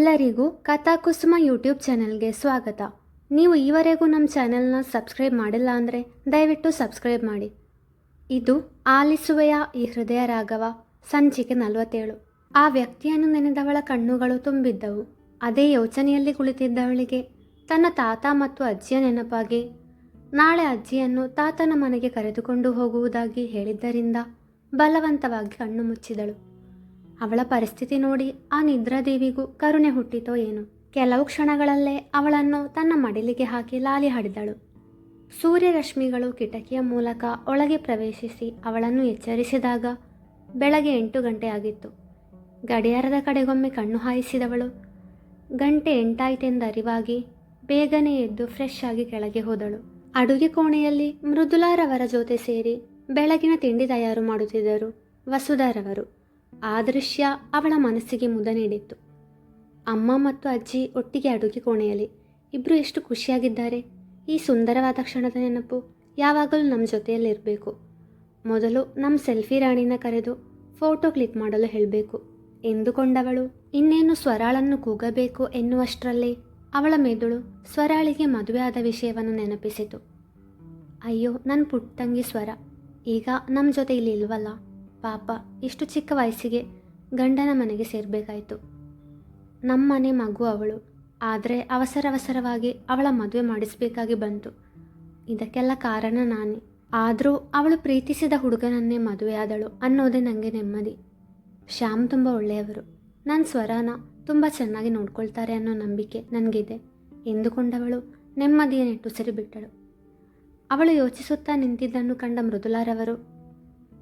ಎಲ್ಲರಿಗೂ ಕಥಾಕುಸುಮ ಯೂಟ್ಯೂಬ್ ಚಾನೆಲ್ಗೆ ಸ್ವಾಗತ. ನೀವು ಈವರೆಗೂ ನಮ್ಮ ಚಾನೆಲ್ನ ಸಬ್ಸ್ಕ್ರೈಬ್ ಮಾಡಿಲ್ಲ ಅಂದರೆ ದಯವಿಟ್ಟು ಸಬ್ಸ್ಕ್ರೈಬ್ ಮಾಡಿ. ಇದು ಆಲಿಸುವೆಯ ಈ ಹೃದಯ ರಾಘವ, ಸಂಚಿಕೆ ನಲವತ್ತೇಳು. ಆ ವ್ಯಕ್ತಿಯನ್ನು ನೆನೆದವಳ ಕಣ್ಣುಗಳು ತುಂಬಿದ್ದವು. ಅದೇ ಯೋಚನೆಯಲ್ಲಿ ಕುಳಿತಿದ್ದವಳಿಗೆ, ತನ್ನ ತಾತ ಮತ್ತು ಅಜ್ಜಿಯ ನೆನಪಾಗಿ, ನಾಳೆ ಅಜ್ಜಿಯನ್ನು ತಾತನ ಮನೆಗೆ ಕರೆದುಕೊಂಡು ಹೋಗುವುದಾಗಿ ಹೇಳಿದ್ದರಿಂದ ಬಲವಂತವಾಗಿ ಕಣ್ಣು ಮುಚ್ಚಿದಳು. ಅವಳ ಪರಿಸ್ಥಿತಿ ನೋಡಿ ಆ ನಿದ್ರಾದೇವಿಗೂ ಕರುಣೆ ಹುಟ್ಟಿತೋ ಏನು. ಕೆಲವು ಕ್ಷಣಗಳಲ್ಲೇ ಅವಳನ್ನು ತನ್ನ ಮಡಿಲಿಗೆ ಹಾಕಿ ಲಾಲಿ ಹಾಡಿದಳು. ಸೂರ್ಯರಶ್ಮಿಗಳು ಕಿಟಕಿಯ ಮೂಲಕ ಒಳಗೆ ಪ್ರವೇಶಿಸಿ ಅವಳನ್ನು ಎಚ್ಚರಿಸಿದಾಗ ಬೆಳಗ್ಗೆ ಎಂಟು ಗಂಟೆ ಆಗಿತ್ತು. ಗಡಿಯಾರದ ಕಡೆಗೊಮ್ಮೆ ಕಣ್ಣು ಹಾಯಿಸಿದವಳು. ಗಂಟೆ ಎಂಟಾಯ್ತೆಂದರಿವಾಗಿ ಬೇಗನೆ ಎದ್ದು ಫ್ರೆಶ್ ಆಗಿ ಕೆಳಗೆ ಹೋದಳು. ಅಡುಗೆ ಕೋಣೆಯಲ್ಲಿ ಮೃದುಲಾರವರ ಜೊತೆ ಸೇರಿ ಬೆಳಗಿನ ತಿಂಡಿ ತಯಾರು ಮಾಡುತ್ತಿದ್ದರು ವಸುಧಾರವರು ಆ ದೃಶ್ಯ ಅವಳ ಮನಸ್ಸಿಗೆ ಮುದ ನೀಡಿತ್ತು. ಅಮ್ಮ ಮತ್ತು ಅಜ್ಜಿ ಒಟ್ಟಿಗೆ ಅಡುಗೆ ಕೋಣೆಯಲ್ಲಿ ಇಬ್ಬರು ಎಷ್ಟು ಖುಷಿಯಾಗಿದ್ದಾರೆ. ಈ ಸುಂದರವಾದ ಕ್ಷಣದ ನೆನಪು ಯಾವಾಗಲೂ ನಮ್ಮ ಜೊತೆಯಲ್ಲಿರಬೇಕು. ಮೊದಲು ನಮ್ಮ ಸೆಲ್ಫಿ ರಾಣಿನ ಕರೆದು ಫೋಟೋ ಕ್ಲಿಕ್ ಮಾಡಲು ಹೇಳಬೇಕು. ಎಂದುಕೊಂಡವಳು ಇನ್ನೇನು ಸ್ವರಾಳನ್ನು ಕೂಗಬೇಕು ಎನ್ನುವಷ್ಟರಲ್ಲಿ ಅವಳ ಮೆದುಳು ಸ್ವರಾಳಿಗೆ ಮದುವೆ ಆದ ವಿಷಯವನ್ನು ನೆನಪಿಸಿತು. ಅಯ್ಯೋ ನನ್ನ ಪುಟ್ಟಂಗಿ ಸ್ವರ. ಈಗ ನಮ್ಮ ಜೊತೆ ಇಲ್ಲಿ ಇಲ್ವಲ್ಲ? ಪಾಪ, ಇಷ್ಟು ಚಿಕ್ಕ ವಯಸ್ಸಿಗೆ ಗಂಡನ ಮನೆಗೆ ಸೇರಬೇಕಾಯಿತು. ನಮ್ಮ ಮನೆ ಮಗು ಅವಳು. ಆದರೆ ಅವಸರ ಅವಸರವಾಗಿ ಅವಳ ಮದುವೆ ಮಾಡಿಸಬೇಕಾಗಿ ಬಂತು. ಇದಕ್ಕೆಲ್ಲ ಕಾರಣ ನಾನೇ. ಆದರೂ ಅವಳು ಪ್ರೀತಿಸಿದ ಹುಡುಗನನ್ನೇ ಮದುವೆಯಾದಳು ಅನ್ನೋದೇ ನನಗೆ ನೆಮ್ಮದಿ. ಶ್ಯಾಮ್ ತುಂಬ ಒಳ್ಳೆಯವರು. ನನ್ನ ಸ್ವರಾನ ತುಂಬ ಚೆನ್ನಾಗಿ ನೋಡ್ಕೊಳ್ತಾರೆ ಅನ್ನೋ ನಂಬಿಕೆ ನನಗಿದೆ. ಎಂದುಕೊಂಡವಳು ನೆಮ್ಮದಿಯ ನಿಟ್ಟುಸಿರಿ ಬಿಟ್ಟಳು ಅವಳು ಯೋಚಿಸುತ್ತಾ ನಿಂತಿದ್ದನ್ನು ಕಂಡ ಮೃದುಲಾರವರು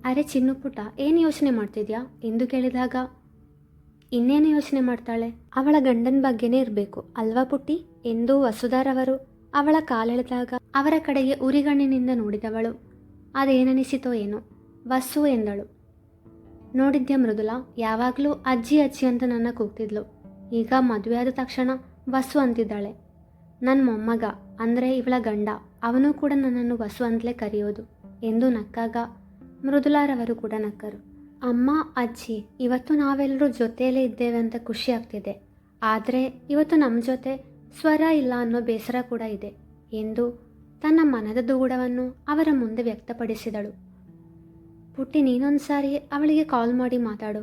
ಅರೆ ಚಿನ್ನು ಪುಟ, ಏನು ಯೋಚನೆ ಮಾಡ್ತಿದ್ಯಾ? ಎಂದು ಕೇಳಿದಾಗ, ಇನ್ನೇನು ಯೋಚನೆ ಮಾಡ್ತಾಳೆ? ಅವಳ ಗಂಡನ ಬಗ್ಗೆನೇ ಇರಬೇಕು, ಅಲ್ವಾ ಪುಟ್ಟಿ? ಎಂದು ವಸುಧಾರವರು ಅವಳ ಕಾಲೆಳೆದಾಗ ಅವರ ಕಡೆಗೆ ಉರಿಗಣ್ಣಿನಿಂದ ನೋಡಿದವಳು. ಅದೇನನಿಸಿತೋ ಏನೋ. ವಸ್ಸು ಎಂದಳು. ನೋಡಿದ್ಯ ಮೃದುಲಾ, ಯಾವಾಗಲೂ ಅಜ್ಜಿ ಅಜ್ಜಿ ಅಂತ ನನ್ನ ಕೂಗ್ತಿದ್ಲು. ಈಗ ಮದುವೆ ಆದ ತಕ್ಷಣ ವಸು ಅಂತಿದ್ದಾಳೆ. ನನ್ನ ಮೊಮ್ಮಗ, ಅಂದರೆ ಇವಳ ಗಂಡ, ಅವನು ಕೂಡ ನನ್ನನ್ನು ವಸು ಅಂತಲೇ ಕರೆಯೋದು, ಎಂದು ನಕ್ಕಾಗ ಮೃದುಲಾರವರು ಕೂಡ ನಕ್ಕರು. ಅಮ್ಮ, ಅಜ್ಜಿ, ಇವತ್ತು ನಾವೆಲ್ಲರೂ ಜೊತೆಯಲ್ಲೇ ಇದ್ದೇವೆ ಅಂತ ಖುಷಿ ಆಗ್ತಿದೆ. ಆದರೆ ಇವತ್ತು ನಮ್ಮ ಜೊತೆ ಸ್ವರ ಇಲ್ಲ ಅನ್ನೋ ಬೇಸರ ಕೂಡ ಇದೆ ಎಂದು ತನ್ನ ಮನದ ದುಗುಡವನ್ನು ಅವರ ಮುಂದೆ ವ್ಯಕ್ತಪಡಿಸಿದಳು. ಪುಟ್ಟಿ, ನೀನೊಂದು ಸಾರಿ ಅವಳಿಗೆ ಕಾಲ್ ಮಾಡಿ ಮಾತಾಡು.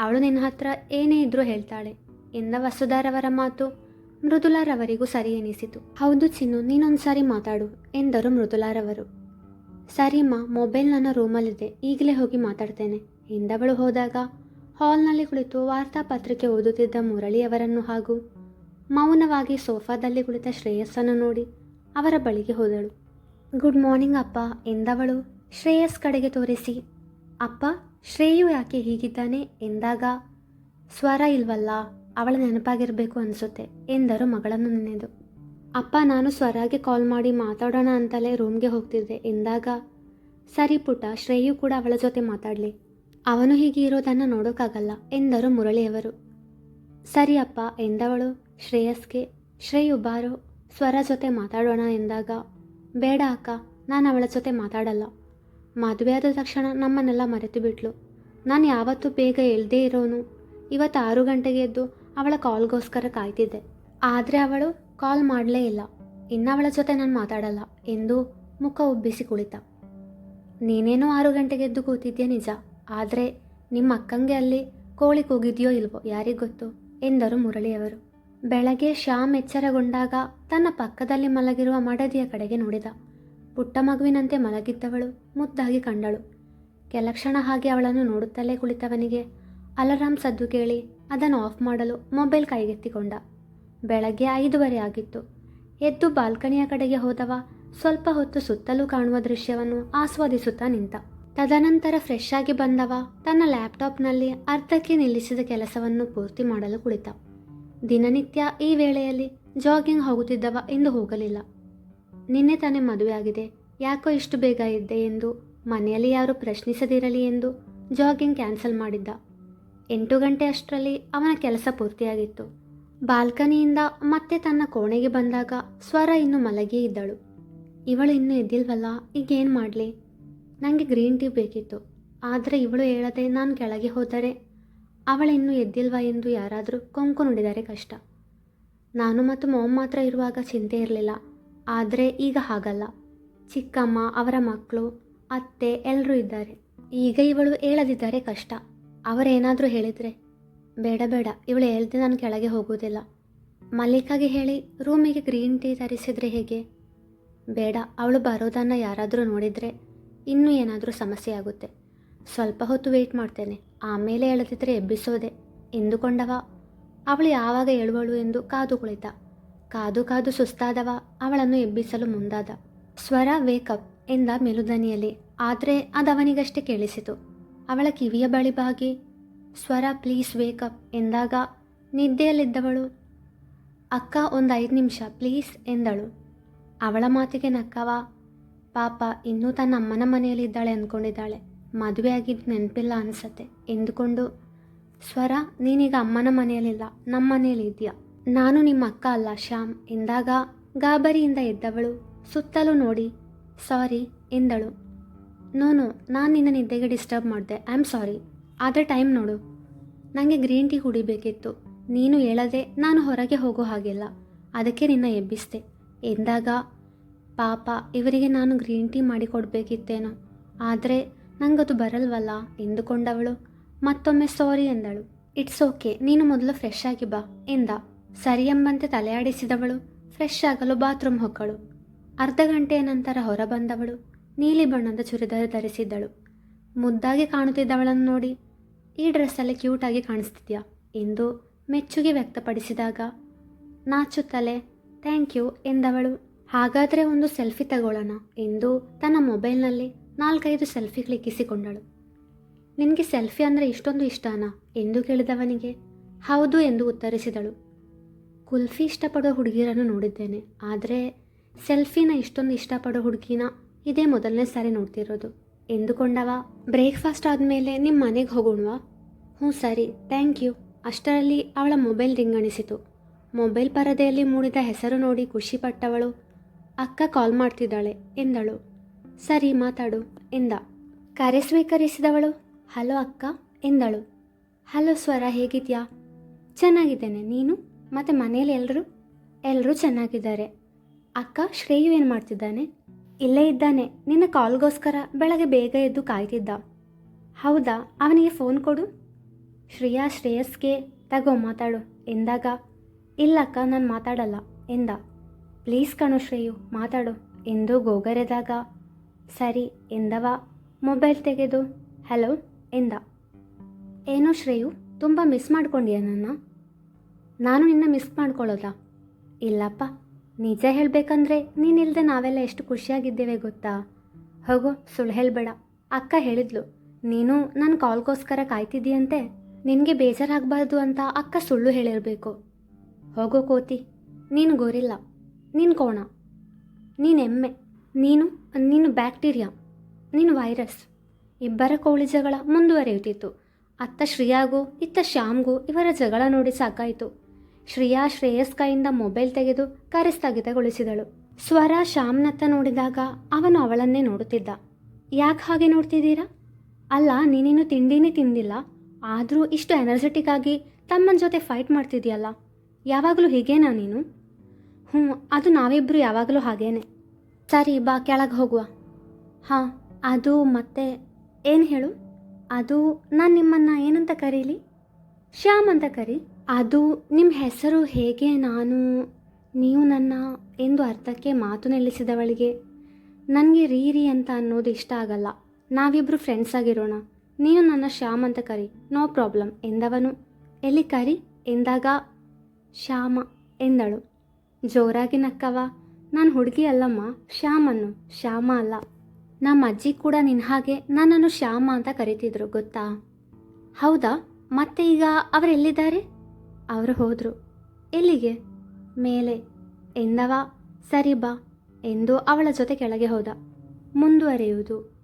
ಅವಳು ನಿನ್ನ ಹತ್ರ ಏನೇ ಇದ್ರೂ ಹೇಳ್ತಾಳೆ ಎಂದ ವಸುಧಾರವರ ಮಾತು ಮೃದುಲಾರವರಿಗೂ ಸರಿ ಎನಿಸಿತು. ಹೌದು ಚಿನ್ನು, ನೀನೊಂದು ಸಾರಿ ಮಾತಾಡು ಎಂದರು ಮೃದುಲಾರವರು ಸರಿಮ್ಮ ಮೊಬೈಲ್ ನನ್ನ ರೂಮಲ್ಲಿದೆ. ಈಗಲೇ ಹೋಗಿ ಮಾತಾಡ್ತೇನೆ. ಎಂದವಳು ಹೋದಾಗ? ಹಾಲ್ನಲ್ಲಿ ಕುಳಿತು ವಾರ್ತಾಪತ್ರಿಕೆ ಓದುತ್ತಿದ್ದ ಮುರಳಿಯವರನ್ನು ಹಾಗೂ ಮೌನವಾಗಿ ಸೋಫಾದಲ್ಲಿ ಕುಳಿತ ಶ್ರೇಯಸ್ಸನ್ನು ನೋಡಿ ಅವರ ಬಳಿಗೆ ಹೋದಳು. ಗುಡ್ ಮಾರ್ನಿಂಗ್ ಅಪ್ಪ, ಎಂದವಳು. ಶ್ರೇಯಸ್ ಕಡೆಗೆ ತೋರಿಸಿ, ಅಪ್ಪ, ಶ್ರೇಯು ಯಾಕೆ ಹೀಗಿದ್ದಾನೆ? ಎಂದಾಗ, ಸ್ವರ ಇಲ್ವಲ್ಲ, ಅವಳ ನೆನಪಾಗಿರಬೇಕು ಅನಿಸುತ್ತೆ, ಎಂದರು ಮಗಳನ್ನು ನೆನೆದು. ಅಪ್ಪ, ನಾನು ಸ್ವರಾಗೆ ಕಾಲ್ ಮಾಡಿ ಮಾತಾಡೋಣ ಅಂತಲೇ ರೂಮ್ಗೆ ಹೋಗ್ತಿದ್ದೆ. ಎಂದಾಗ, ಸರಿ ಪುಟ ಶ್ರೇಯು ಕೂಡ ಅವಳ ಜೊತೆ ಮಾತಾಡಲಿ. ಅವನು ಹೀಗೆ ಇರೋದನ್ನು ನೋಡೋಕ್ಕಾಗಲ್ಲ ಎಂದರು ಮುರಳಿಯವರು. ಸರಿ ಅಪ್ಪ, ಎಂದವಳು ಶ್ರೇಯಸ್ಗೆ. ಶ್ರೇಯು, ಬಾರೋ, ಸ್ವರ ಜೊತೆ ಮಾತಾಡೋಣ ಎಂದಾಗ, ಬೇಡ ಅಕ್ಕ, ನಾನು ಅವಳ ಜೊತೆ ಮಾತಾಡಲ್ಲ. ಮದುವೆ ಆದ ತಕ್ಷಣ ನಮ್ಮನ್ನೆಲ್ಲ ಮರೆತು ಬಿಟ್ಲು. ನಾನು ಯಾವತ್ತೂ ಬೇಗ ಎಳ್ದೇ ಇರೋನು. ಇವತ್ತು ಆರು ಗಂಟೆಗೆ ಎದ್ದು ಅವಳ ಕಾಲ್ಗೋಸ್ಕರ ಕಾಯ್ತಿದ್ದೆ. ಆದರೆ ಅವಳು ಕಾಲ್ ಮಾಡಲೇ ಇಲ್ಲ. ಇನ್ನು ಅವಳ ಜೊತೆ ನಾನು ಮಾತಾಡಲ್ಲ ಎಂದು ಮುಖ ಉಬ್ಬಿಸಿ ಕುಳಿತ. ನೀನೇನೋ ಆರು ಗಂಟೆಗೆ ಎದ್ದು ಕೂತಿದ್ಯಾ ನಿಜ? ಆದರೆ ನಿಮ್ಮ ಅಕ್ಕಂಗೆ ಅಲ್ಲಿ ಕೋಳಿ ಕೂಗಿದೆಯೋ ಇಲ್ವೋ ಯಾರಿಗೆ ಗೊತ್ತು? ಎಂದರು ಮುರಳಿಯವರು. ಬೆಳಗ್ಗೆ ಶ್ಯಾಮ್ ಎಚ್ಚರಗೊಂಡಾಗ ತನ್ನ ಪಕ್ಕದಲ್ಲಿ ಮಲಗಿರುವ ಮಡದಿಯ ಕಡೆಗೆ ನೋಡಿದ. ಪುಟ್ಟ ಮಗುವಿನಂತೆ ಮಲಗಿದ್ದವಳು, ಮುದ್ದಾಗಿ ಕಂಡಳು. ಕೆಲಕ್ಷಣ ಹಾಗೆ ಅವಳನ್ನು ನೋಡುತ್ತಲೇ ಕುಳಿತವನಿಗೆ ಅಲಾರಾಮ್ ಸದ್ದು ಕೇಳಿ ಅದನ್ನು ಆಫ್ ಮಾಡಲು ಮೊಬೈಲ್ ಕೈಗೆತ್ತಿಕೊಂಡ. ಬೆಳಗ್ಗೆ ಐದುವರೆ ಆಗಿತ್ತು. ಎದ್ದು ಬಾಲ್ಕನಿಯ ಕಡೆಗೆ ಹೋದವ, ಸ್ವಲ್ಪ ಹೊತ್ತು ಸುತ್ತಲೂ ಕಾಣುವ ದೃಶ್ಯವನ್ನು ಆಸ್ವಾದಿಸುತ್ತಾ ನಿಂತ. ತದನಂತರ ಫ್ರೆಶ್ ಆಗಿ ಬಂದವ, ತನ್ನ ಲ್ಯಾಪ್ಟಾಪ್ನಲ್ಲಿ ಅರ್ಧಕ್ಕೆ ನಿಲ್ಲಿಸಿದ ಕೆಲಸವನ್ನು ಪೂರ್ತಿ ಮಾಡಲು ಕುಳಿತ. ದಿನನಿತ್ಯ ಈ ವೇಳೆಯಲ್ಲಿ ಜಾಗಿಂಗ್ ಹೋಗುತ್ತಿದ್ದವ ಎಂದು ಹೋಗಲಿಲ್ಲ. ನಿನ್ನೆ ತಾನೇ ಮದುವೆಯಾಗಿದೆ ಯಾಕೋ ಇಷ್ಟು ಬೇಗ ಇದ್ದೆ ಎಂದು ಮನೆಯಲ್ಲಿ ಯಾರು ಪ್ರಶ್ನಿಸದಿರಲಿ ಎಂದು ಜಾಗಿಂಗ್ ಕ್ಯಾನ್ಸಲ್ ಮಾಡಿದ್ದ. ಎಂಟು ಗಂಟೆ ಅಷ್ಟರಲ್ಲಿ ಅವನ ಕೆಲಸ ಪೂರ್ತಿಯಾಗಿತ್ತು. ಬಾಲ್ಕನಿಯಿಂದ ಮತ್ತೆ ತನ್ನ ಕೋಣೆಗೆ ಬಂದಾಗ ಸ್ವರ ಇನ್ನು ಮಲಗಿಯೇ ಇದ್ದಳು. ಇವಳು ಇನ್ನೂ ಎದ್ದಿಲ್ವಲ್ಲ, ಈಗೇನು ಮಾಡಲಿ? ನನಗೆ ಗ್ರೀನ್ ಟೀ ಬೇಕಿತ್ತು. ಆದರೆ ಇವಳು ಹೇಳದೆ ನಾನು ಕೆಳಗೆ ಹೋದರೆ ಅವಳಿನ್ನೂ ಎದ್ದಿಲ್ವಾ ಎಂದು ಯಾರಾದರೂ ಕೊಂಕು ನುಡಿದರೆ ಕಷ್ಟ. ನಾನು ಮತ್ತು ಮೊಮ್ಮ ಮಾತ್ರ ಇರುವಾಗ ಚಿಂತೆ ಇರಲಿಲ್ಲ. ಆದರೆ ಈಗ ಹಾಗಲ್ಲ. ಚಿಕ್ಕಮ್ಮ, ಅವರ ಮಕ್ಕಳು ಅತ್ತೆ ಎಲ್ಲರೂ ಇದ್ದಾರೆ. ಈಗ ಇವಳು ಹೇಳದಿದ್ದರೆ ಕಷ್ಟ. ಅವರೇನಾದರೂ ಹೇಳಿದರೆ ಬೇಡ ಬೇಡ. ಇವಳು ಹೇಳ್ದೆ ನಾನು ಕೆಳಗೆ ಹೋಗೋದಿಲ್ಲ. ಮಲ್ಲಿಕಾಗೆ ಹೇಳಿ, ರೂಮಿಗೆ ಗ್ರೀನ್ ಟೀ ತರಿಸಿದರೆ ಹೇಗೆ? ಬೇಡ, ಅವಳು ಬರೋದನ್ನು ಯಾರಾದರೂ ನೋಡಿದರೆ ಇನ್ನೂ ಏನಾದರೂ ಸಮಸ್ಯೆ ಆಗುತ್ತೆ. ಸ್ವಲ್ಪ ಹೊತ್ತು ವೆಯ್ಟ್ ಮಾಡ್ತೇನೆ. ಆಮೇಲೆ ಹೇಳದಿದ್ದರೆ ಎಬ್ಬಿಸೋದೆ. ಎಂದುಕೊಂಡವ? ಅವಳು ಯಾವಾಗ ಹೇಳುವಳು ಎಂದು ಕಾದು ಕುಳಿತ. ಕಾದು ಕಾದು ಸುಸ್ತಾದವ, ಅವಳನ್ನು ಎಬ್ಬಿಸಲು ಮುಂದಾದ. ಸ್ವರ ವೇಕಪ್ ಎಂದ ಮೆಲುದನಿಯಲ್ಲಿ. ಆದರೆ ಅದವನಿಗಷ್ಟೇ ಕೇಳಿಸಿತು. ಅವಳ ಕಿವಿಯ ಬಳಿ ಬಾಗಿ ಸ್ವರ ಪ್ಲೀಸ್ ವೇಕಪ್ ಎಂದಾಗ ನಿದ್ದೆಯಲ್ಲಿದ್ದವಳು. ಅಕ್ಕ ಒಂದು ಐದು ನಿಮಿಷ ಪ್ಲೀಸ್ ಎಂದಳು. ಅವಳ ಮಾತಿಗೆ ನಕ್ಕವ. ಪಾಪ, ಇನ್ನೂ ತನ್ನ ಅಮ್ಮನ ಮನೆಯಲ್ಲಿದ್ದಾಳೆ ಅಂದ್ಕೊಂಡಿದ್ದಾಳೆ ಮದುವೆ ಆಗಿದ್ದು ನೆನಪಿಲ್ಲ ಅನಿಸತ್ತೆ ಎಂದುಕೊಂಡು, ಸ್ವರ, ನೀನೀಗ ಅಮ್ಮನ ಮನೆಯಲ್ಲಿಲ್ಲ ನಮ್ಮ ಮನೆಯಲ್ಲಿ ಇದೆಯಾ ನಾನು ನಿಮ್ಮ ಅಕ್ಕ ಅಲ್ಲ, ಶ್ಯಾಮ್ ಎಂದಾಗ ಗಾಬರಿಯಿಂದ ಎದ್ದವಳು. ಸುತ್ತಲೂ ನೋಡಿ ಸಾರಿ ಎಂದಳು. ನೋನು ನಾನು ನಿನ್ನ ನಿದ್ದೆಗೆ ಡಿಸ್ಟರ್ಬ್ ಮಾಡಿದೆ ಐ ಆಮ್ ಸಾರಿ ಆದರೆ ಟೈಮ್ ನೋಡು. ನನಗೆ ಗ್ರೀನ್ ಟೀ ಕುಡಿಬೇಕಿತ್ತು. ನೀನು ಹೇಳದೆ ನಾನು ಹೊರಗೆ ಹೋಗೋ ಹಾಗಿಲ್ಲ. ಅದಕ್ಕೆ ನಿನ್ನ ಎಬ್ಬಿಸ್ದೆ. ಎಂದಾಗ, ಪಾಪ, ಇವರಿಗೆ ನಾನು ಗ್ರೀನ್ ಟೀ ಮಾಡಿಕೊಡ್ಬೇಕಿತ್ತೇನೋ ಆದರೆ ನನಗದು ಬರಲ್ವಲ್ಲ ಎಂದುಕೊಂಡವಳು. ಮತ್ತೊಮ್ಮೆ ಸಾರಿ ಎಂದಳು. ಇಟ್ಸ್ ಓಕೆ, ನೀನು ಮೊದಲು ಫ್ರೆಶ್ ಆಗಿ ಬಾ ಎಂದ. ಸರಿ ಎಂಬಂತೆ ತಲೆಯಾಡಿಸಿದವಳು. ಫ್ರೆಶ್ ಆಗಲು ಬಾತ್ರೂಮ್ ಹೊಕ್ಕಳು. ಅರ್ಧ ಗಂಟೆಯ ನಂತರ ಹೊರಬಂದವಳು. ನೀಲಿ ಬಣ್ಣದ ಚುರಿದಾರ ಧರಿಸಿದ್ದಳು. ಮುದ್ದಾಗಿ ಕಾಣುತ್ತಿದ್ದವಳನ್ನು ನೋಡಿ ಈ ಡ್ರೆಸ್ಸಲ್ಲಿ ಕ್ಯೂಟಾಗಿ ಕಾಣಿಸ್ತಿದ್ಯಾ? ಎಂದು ಮೆಚ್ಚುಗೆ ವ್ಯಕ್ತಪಡಿಸಿದಾಗ ನಾಚುತ್ತಲೆ ಥ್ಯಾಂಕ್ ಯು ಎಂದವಳು. ಹಾಗಾದರೆ ಒಂದು ಸೆಲ್ಫಿ ತಗೊಳ್ಳೋಣ ಎಂದು ತನ್ನ ಮೊಬೈಲ್ನಲ್ಲಿ ನಾಲ್ಕೈದು ಸೆಲ್ಫಿ ಕ್ಲಿಕ್ಕಿಸಿಕೊಂಡಳು ನಿನಗೆ ಸೆಲ್ಫಿ ಅಂದರೆ ಇಷ್ಟೊಂದು ಇಷ್ಟನಾ? ಎಂದು ಕೇಳಿದವನಿಗೆ. ಹೌದು ಎಂದು ಉತ್ತರಿಸಿದಳು. ಕುಲ್ಫಿ ಇಷ್ಟಪಡೋ ಹುಡುಗಿಯರನ್ನು ನೋಡಿದ್ದೇನೆ. ಆದರೆ ಸೆಲ್ಫಿನ ಇಷ್ಟೊಂದು ಇಷ್ಟಪಡೋ ಹುಡುಗಿನ ಇದೇ ಮೊದಲನೇ ಸಾರಿ ನೋಡ್ತಿರೋದು. ಎಂದುಕೊಂಡವ? ಬ್ರೇಕ್ಫಾಸ್ಟ್ ಆದಮೇಲೆ ನಿಮ್ಮ ಮನೆಗೆ ಹೋಗೋಣವಾ? ಹ್ಞೂ ಸರಿ, ಥ್ಯಾಂಕ್ ಯು. ಅಷ್ಟರಲ್ಲಿ ಅವಳ ಮೊಬೈಲ್ ರಿಂಗಣಿಸಿತು ಮೊಬೈಲ್ ಪರದೆಯಲ್ಲಿ ಮೂಡಿದ ಹೆಸರು ನೋಡಿ ಖುಷಿಪಟ್ಟವಳು ಅಕ್ಕ ಕಾಲ್ ಮಾಡ್ತಿದ್ದಾಳೆ, ಎಂದಳು. ಸರಿ, ಮಾತಾಡು, ಎಂದ. ಕರೆ ಸ್ವೀಕರಿಸಿದವಳು? ಹಲೋ, ಅಕ್ಕ, ಎಂದಳು. ಹಲೋ, ಸ್ವರ, ಹೇಗಿದ್ಯಾ? ಚೆನ್ನಾಗಿದ್ದೇನೆ, ನೀನು? ಮತ್ತು ಮನೇಲಿ ಎಲ್ಲರೂ ಎಲ್ಲರೂ ಚೆನ್ನಾಗಿದ್ದಾರೆ. ಅಕ್ಕ, ಶ್ರೇಯು ಏನು ಮಾಡ್ತಿದ್ದಾನೆ? ಇಲ್ಲೇ ಇದ್ದಾನೆ. ನಿನ್ನ ಕಾಲ್ಗೋಸ್ಕರ ಬೆಳಗ್ಗೆ ಬೇಗ ಎದ್ದು ಕಾಯ್ತಿದ್ದ. ಹೌದಾ? ಅವನಿಗೆ ಫೋನ್ ಕೊಡು. ಶ್ರೇಯಾ ಶ್ರೇಯಸ್ಗೆ, ತಗೋ ಮಾತಾಡು ಎಂದಾಗ, ಇಲ್ಲಕ್ಕ, ನಾನು ಮಾತಾಡಲ್ಲ ಎಂದ. ಪ್ಲೀಸ್ ಕಣು ಶ್ರೇಯು, ಮಾತಾಡು ಎಂದು ಗೋಗರೆದಾಗ. ಸರಿ ಎಂದವ ಮೊಬೈಲ್ ತೆಗೆದು ಹಲೋ ಎಂದ. ಏನೋ ಶ್ರೇಯು, ತುಂಬ ಮಿಸ್ ಮಾಡ್ಕೊಂಡ್ಯಾ ನನ್ನ? ನಾನು ನಿನ್ನ ಮಿಸ್ ಮಾಡ್ಕೊಳ್ಳೋದಾ? ಇಲ್ಲಪ್ಪ ನಿಜ ಹೇಳಬೇಕಂದ್ರೆ ನೀನಿಲ್ಲದೆ ನಾವೆಲ್ಲ ಎಷ್ಟು ಖುಷಿಯಾಗಿದ್ದೇವೆ ಗೊತ್ತಾ? ಹೋಗೋ, ಸುಳ್ಳು ಹೇಳಬೇಡ. ಅಕ್ಕ ಹೇಳಿದ್ಲು, ನೀನು ನನ್ನ ಕಾಲ್ಗೋಸ್ಕರ ಕಾಯ್ತಿದ್ದೀಯಂತೆ? ನಿನಗೆ ಬೇಜಾರಾಗಬಾರ್ದು ಅಂತ ಅಕ್ಕ ಸುಳ್ಳು ಹೇಳಿರಬೇಕು. ಹೋಗೋ ಕೋತಿ, ನೀನು ಗೋರಿಲ್ಲ, ನೀನು ಕೋಣ. ನೀನು ಎಮ್ಮೆ, ನೀನು ನೀನು ಬ್ಯಾಕ್ಟೀರಿಯಾ, ನೀನು ವೈರಸ್. ಇಬ್ಬರ ಕೋಳಿ ಜಗಳ ಮುಂದುವರಿಯುತ್ತಿತ್ತು. ಅತ್ತ ಶ್ರೇಯಾಗೂ, ಇತ್ತ ಶ್ಯಾಮ್ಗೂ ಇವರ ಜಗಳ ನೋಡಿ ಸಾಕಾಯಿತು. ಶ್ರೇಯಾ ಶ್ರೇಯಸ್ ಕೈಯಿಂದ ಮೊಬೈಲ್ ತೆಗೆದು ಕರೆ ಸ್ಥಗಿತಗೊಳಿಸಿದಳು ಸ್ವರ ಶ್ಯಾಮ್ನತ್ತ ನೋಡಿದಾಗ ಅವನು ಅವಳನ್ನೇ ನೋಡುತ್ತಿದ್ದ. ಯಾಕೆ ಹಾಗೆ ನೋಡ್ತಿದ್ದೀರಾ? ಅಲ್ಲ ನೀನೇನು ತಿಂಡಿನೇ ತಿಂದಿಲ್ಲ. ಆದರೂ ಇಷ್ಟು ಎನರ್ಜೆಟಿಕ್ ಆಗಿ ತಮ್ಮನ ಜೊತೆ ಫೈಟ್ ಮಾಡ್ತಿದ್ಯಲ್ಲ. ಯಾವಾಗಲೂ ಹೀಗೇನಾ ನೀನು? ಹ್ಞೂ, ಅದು ನಾವಿಬ್ಬರು ಯಾವಾಗಲೂ ಹಾಗೇನೆ. ಸರಿ, ಬಾ, ಕೆಳಗೆ ಹೋಗುವ. ಹಾಂ, ಅದು ಮತ್ತೆ ಏನು ಹೇಳು? ಅದು ನಾನು ನಿಮ್ಮನ್ನು ಏನಂತ ಕರೀಲಿ? ಶ್ಯಾಮ್ ಅಂತ ಕರಿ? ಅದು ನಿಮ್ಮ ಹೆಸರು ಹೇಗೆ? ನಾನು, ನೀವು ನನ್ನ ಎಂದು ಅರ್ಥಕ್ಕೆ ಮಾತು ನಿಲ್ಲಿಸಿದವಳಿಗೆ, ನನಗೆ ರೀರಿ ಅಂತ ಅನ್ನೋದು ಇಷ್ಟ ಆಗಲ್ಲ. ನಾವಿಬ್ಬರು ಫ್ರೆಂಡ್ಸ್ ಆಗಿರೋಣ. ನೀನು ನನ್ನ ಶ್ಯಾಮ್ ಅಂತ ಕರಿ. No problem, ಎಂದವನು. ಎಲ್ಲಿ ಕರಿ? ಎಂದಾಗ, ಶ್ಯಾಮ, ಎಂದಳು. ಜೋರಾಗಿ ನಕ್ಕವ ನಾನು ಹುಡುಗಿ ಅಲ್ಲಮ್ಮ. ಶ್ಯಾಮನ್ನು. ಶ್ಯಾಮ ಅಲ್ಲ. ನಮ್ಮ ಅಜ್ಜಿ ಕೂಡ ನಿನ್ನ ಹಾಗೆ ನನ್ನನ್ನು ಶ್ಯಾಮ ಅಂತ ಕರಿತಿದ್ರು, ಗೊತ್ತಾ? ಹೌದಾ? ಮತ್ತೆ ಈಗ ಅವರೆಲ್ಲಿದ್ದಾರೆ? ಅವರು ಹೋದರು. ಎಲ್ಲಿಗೆ? ಮೇಲೆ. ಎಂದವ ಸರಿ ಬಾ ಎಂದು ಅವಳ ಜೊತೆ ಕೆಳಗೆ ಹೋದ. ಮುಂದುವರಿಯುವುದು.